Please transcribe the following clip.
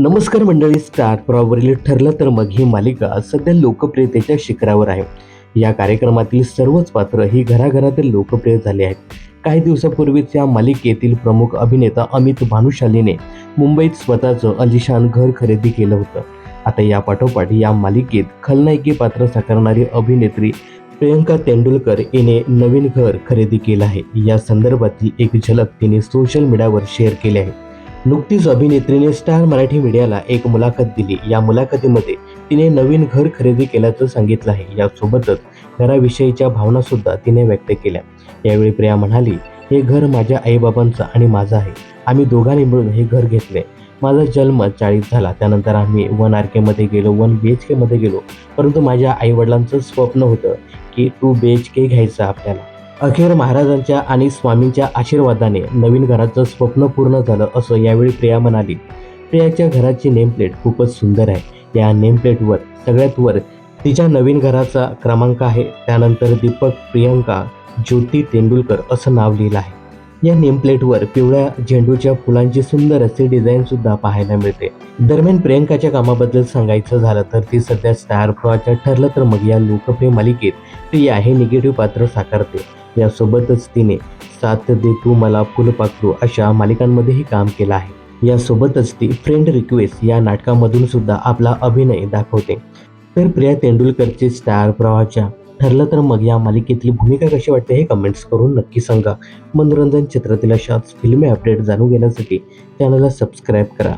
नमस्कार मंडळी स्टार प्रॉवरील ठरलं तर मग ही मालिका सध्या लोकप्रियतेच्या शिखरावर आहे. या कार्यक्रमातील सर्वच पात्र ही घराघरातील लोकप्रिय झाली आहेत. काही दिवसापूर्वीच या मालिकेतील प्रमुख अभिनेता अमित भानुशालीने मुंबईत स्वतःचं अलिशान घर खरेदी केलं होतं. आता या पाठोपाठ या मालिकेत खलनायकी पात्र साकारणारी अभिनेत्री प्रियंका तेंडुलकर हिने नवीन घर खरेदी केलं आहे. या संदर्भातील एक झलक तिने सोशल मीडियावर शेअर केली आहे. नुकतीच अभिनेत्रीने स्टार मराठी मीडियाला एक मुलाखत दिली. या मुलाखतीमध्ये तिने नवीन घर खरेदी केल्याचं सांगितलं आहे. यासोबतच घराविषयीच्या भावना सुद्धा तिने व्यक्त केल्या. यावेळी प्रिया म्हणाली हे घर माझ्या आईबाबांचं आणि माझं आहे. आम्ही दोघांनी मिळून हे घर घेतले. माझा जन्म चाळीस झाला. त्यानंतर आम्ही वन आर केमध्ये गेलो वन बी एच केमध्ये गेलो. परंतु माझ्या आईवडिलांचं स्वप्न होतं की टू बी एच के घ्यायचं आपल्याला. अखेर महाराजांच्या आणि स्वामींच्या आशीर्वादाने नवीन घराचं स्वप्न पूर्ण झालं असं यावेळी प्रिया म्हणाली. प्रियाच्या घराची नेमप्लेट खूपच सुंदर आहे. या नेमप्लेटवर सगळ्यात वर तिच्या नवीन घराचा क्रमांक आहे. त्यानंतर दीपक प्रियंका ज्योती तेंडुलकर असं नाव लिहिलं आहे. या नेमप्लेटवर पिवळ्या झेंडूच्या फुलांची सुंदर असे डिझाईन सुद्धा पाहायला मिळते. दरम्यान प्रियंकाच्या कामाबद्दल सांगायचं झालं तर ती सध्या स्टार प्रवाच्या ठरलं तर मग या लोकप्रिय मालिकेत प्रिया हे निगेटिव्ह पात्र साकारते. यासोबतच तिने साथ दे तू मला फुलपाखरू अशा मालिकांमध्येही काम केलं आहे. यासोबतच ती फ्रेंड रिक्वेस्ट या नाटकामधून सुद्धा आपला अभिनय दाखवते. तर प्रिया तेंडुलकरचे स्टार प्रवाहाच्या ठरलं तर मग या मालिकेतली भूमिका कशी वाटते हे कमेंट्स करून नक्की सांगा. मनोरंजन क्षेत्रातील अशाच फिल्मी अपडेट जाणून घेण्यासाठी चॅनलला सबस्क्राईब करा.